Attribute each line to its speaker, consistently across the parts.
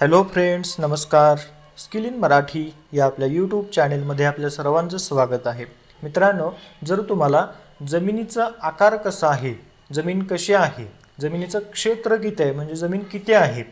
Speaker 1: Hello friends नमस्कार. Skill in Marathi या आपल्या यूट्यूब चॅनेलमध्ये आपल्या सर्वांचं स्वागत आहे. मित्रांनो जर तुम्हाला जमिनीचा आकार कसा आहे जमीन कशी आहे जमिनीचं क्षेत्र किती आहे म्हणजे जमीन किती आहे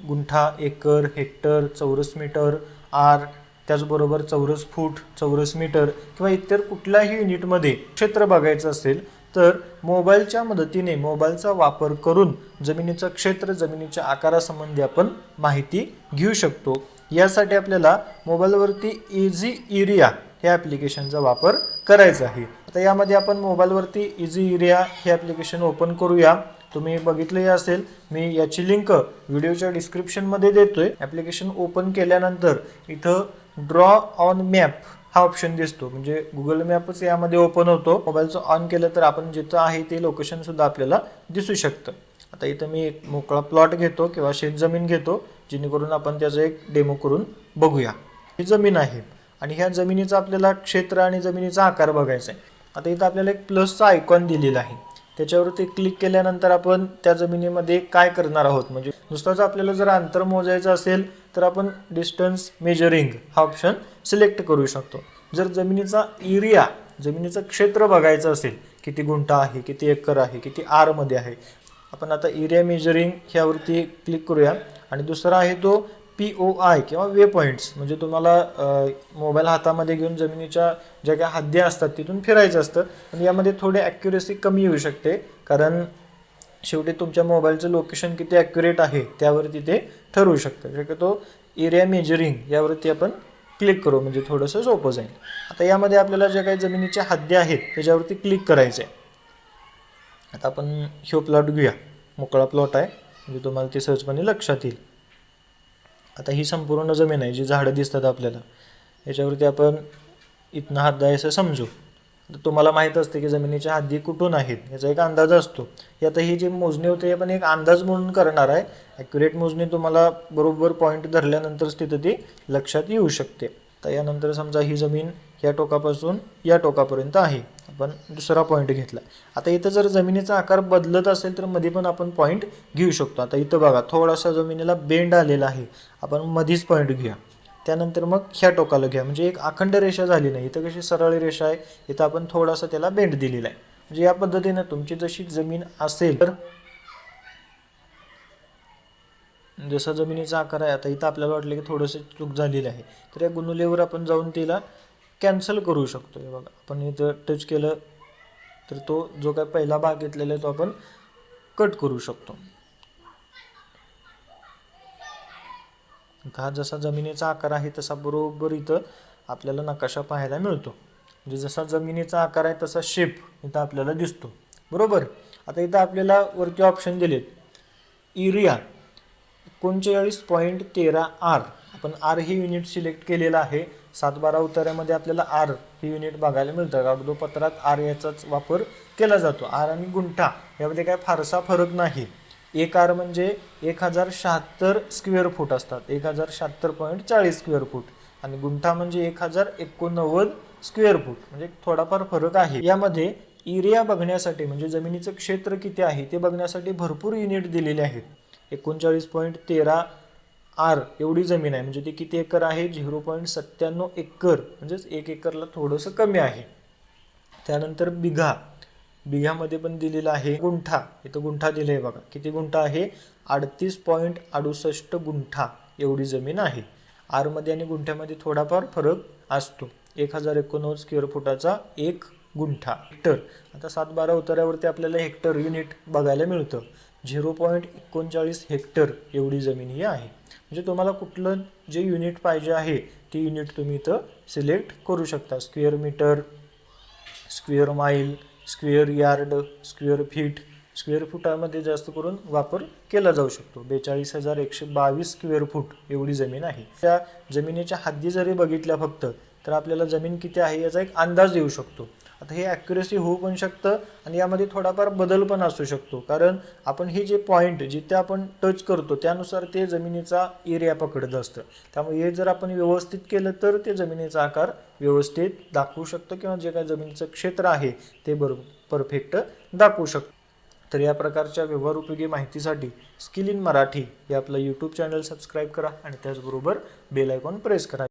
Speaker 1: गुंठा एकर हेक्टर चौरस मीटर आर त्याचबरोबर चौरस फूट चौरस मीटर किंवा इतर कुठल्याही युनिटमध्ये क्षेत्र बघायचं असेल तर मोबाईलच्या मदतीने मोबाईलचा वापर करून जमिनीचं क्षेत्र जमिनीच्या आकारासंबंधी आपण माहिती घेऊ शकतो. यासाठी आपल्याला मोबाईलवरती इझी एरिया हे ॲप्लिकेशनचा वापर करायचा आहे. आता यामध्ये आपण मोबाईलवरती इझी एरिया हे ॲप्लिकेशन ओपन करूया. तुम्ही बघितले असेल मी याची लिंक व्हिडिओच्या डिस्क्रिप्शनमध्ये देतोय. ॲप्लिकेशन ओपन केल्यानंतर इथं ड्रॉ ऑन मॅप हा ऑप्शन दिसतो. म्हणजे गुगल मॅपच यामध्ये ओपन होतो. मोबाईलचं ऑन केलं तर आपण जिथं आहे ते लोकेशन सुद्धा आपल्याला दिसू शकतं. आता इथं मी एक मोकळा प्लॉट घेतो किंवा शेतजमीन घेतो जेणेकरून आपण त्याचं एक डेमो करून बघूया. ही जमीन आहे आणि ह्या जमिनीचा आपल्याला क्षेत्र आणि जमिनीचा आकार बघायचा आहे. आता इथं आपल्याला एक प्लसचा आयकॉन दिलेला आहे. त्याच्यावरती क्लिक केल्यानंतर आपण त्या जमिनीमध्ये काय करणार आहोत? म्हणजे नुसताच आपल्याला जर अंतर मोजायचं असेल तर आपण डिस्टन्स मेजरिंग हा ऑप्शन सिलेक्ट करू शकतो. जर जमिनीचा एरिया जमिनीचं क्षेत्र बघायचं असेल किती गुंठा आहे किती एकर आहे किती आरमध्ये आहे आपण आता एरिया मेजरिंग ह्यावरती क्लिक करूया. आणि दुसरा आहे तो पी ओ आय किंवा वे पॉईंट्स म्हणजे तुम्हाला मोबाईल हातामध्ये घेऊन जमिनीच्या ज्या काही हद्द्या असतात तिथून फिरायचं असतं. आणि यामध्ये थोडी ॲक्युरेसी कमी येऊ शकते. कारण शेवटी तुमच्या मोबाईलचं लोकेशन किती ॲक्युरेट आहे त्यावरती ते ठरवू शकतं. शक्यतो एरिया मेजरिंग यावरती आपण क्लिक करू म्हणजे थोडंसं सोपं जाईल. आता यामध्ये आपल्याला ज्या काही जमिनीच्या हद्द्या आहेत त्याच्यावरती क्लिक करायचं आहे आता आपण ह्यो प्लॉट घेऊया. मोकळा प्लॉट आहे म्हणजे तुम्हाला ते सहजपणे लक्षात येईल. आता ही संपूर्ण जमीन आहे जी झाडं दिसतात आपल्याला. याच्यावरती आपण इथनं हद्द आहे असं समजू. तुम्हाला माहीत असते की जमिनीच्या हद्दी कुठून आहेत? याचा एक अंदाज असतो. आता ही जी मोजणी होते हे पण एक अंदाज म्हणून करणार आहे. ॲक्युरेट मोजणी तुम्हाला बरोबर पॉईंट धरल्यानंतरच तिथं ती लक्षात येऊ शकते. तर यानंतर समजा ही जमीन या टोकापासून या टोकापर्यंत आहे. आपण दुसरा पॉईंट घेतला. आता इथं जर जमिनीचा आकार बदलत असेल तर मध्ये पण आपण पॉईंट घेऊ शकतो. आता इथं बघा थोडासा जमिनीला बेंड आलेला आहे. आपण मधीच पॉईंट घेऊया. त्यानंतर मग ह्या टोकाला घ्या. म्हणजे एक अखंड रेषा झाली नाही इथं कशी सरळ रेषा आहे इथं आपण थोडासा त्याला बेंड दिलेला आहे. म्हणजे या पद्धतीनं तुमची जशी जमीन असेल तर जसा जमिनीचा आकार आहे आता इथं आपल्याला वाटलं की थोडंसं चूक झालेली आहे. तर या गुनुलेवर आपण जाऊन तिला कॅन्सल करू शकतो. हे बघा आपण इथं टच केलं तर तो जो काय पहिला भाग घेतलेला आहे तो आपण कट करू शकतो. हा जसा जमिनीचा आकार आहे तसा बरोबर इथं आपल्याला नकाशा पाहायला मिळतो. म्हणजे जसा जमिनीचा आकार आहे तसा शेप इथं आपल्याला दिसतो. बरोबर? आता इथं आपल्याला वरती ऑप्शन दिलेत. एरिया एकोणचाळीस पॉईंट तेरा आर आपण आर हे युनिट सिलेक्ट केलेलं आहे. सात बारा उतार्यामध्ये आपल्याला आर हे युनिट बघायला मिळतं. कागदोपत्रात आर याचाच वापर केला जातो. आर आणि गुंठा यामध्ये काय फारसा फरक नाही. एक आर म्हणजे एक हजार शहात्तर स्क्वेअर फूट असतात. एक हजार शहात्तर पॉईंट चाळीस स्क्वेअर फूट आणि गुंठा म्हणजे एक हजार एकोणनव्वद स्क्वेअर फूट म्हणजे थोडाफार फरक आहे. यामध्ये एरिया बघण्यासाठी म्हणजे जमिनीचं क्षेत्र किती आहे ते बघण्यासाठी भरपूर युनिट दिलेले आहेत. एकोणचाळीस पॉईंट तेरा आर एवढी जमीन आहे. म्हणजे ती किती एकर आहे? झिरो पॉईंट सत्त्याण्णव एकर. म्हणजेच एक एकरला थोडंसं कमी आहे. त्यानंतर बिघा. बिघ्यामध्ये पण दिलेलं आहे. गुंठा इथं गुंठा दिलं आहे बघा. किती गुंठा आहे? अडतीस पॉईंट अडुसष्ट गुंठा एवढी जमीन आहे. आरमध्ये आणि गुंठ्यामध्ये थोडाफार फरक असतो. एक हजार एकोणनव्वद स्क्वेअर फुटाचा एक गुंठा. हेक्टर आता सात बारा उतार्यावरती आपल्याला हेक्टर युनिट बघायला मिळतं. झिरो पॉईंट एकोणचाळीस हेक्टर एवढी जमीन ही आहे. म्हणजे तुम्हाला कुठलं जे युनिट पाहिजे आहे ते युनिट तुम्ही इथं सिलेक्ट करू शकता. Square metre square mile square yard square feet square फुटामध्ये जास्त करून वापर केला जाऊ शकतो. बेचाळीस हजार एकशे बावीस स्क्वेअर फूट एवढी जमीन आहे. त्या जमिनीच्या हद्दी जरी बघितल्या फक्त तर आपल्याला जमीन किती आहे याचा एक अंदाज येऊ शकतो. आता हे ॲक्युरेसी होऊ पण शकतं आणि यामध्ये थोडाफार बदल पण असू शकतो. कारण आपण हे जे पॉईंट जिथे आपण टच करतो त्यानुसार ते जमिनीचा एरिया पकडत असतं. त्यामुळे हे जर आपण व्यवस्थित केलं तर ते जमिनीचा आकार व्यवस्थित दाखवू शकतं किंवा जे काही जमिनीचं क्षेत्र आहे ते बरोबर परफेक्ट दाखवू शकतो. तर या प्रकारच्या व्यवहार उपयोगी माहितीसाठी स्किल इन मराठी हे आपलं यूट्यूब चॅनल सबस्क्राईब करा आणि त्याचबरोबर बेल आयकॉन प्रेस करा.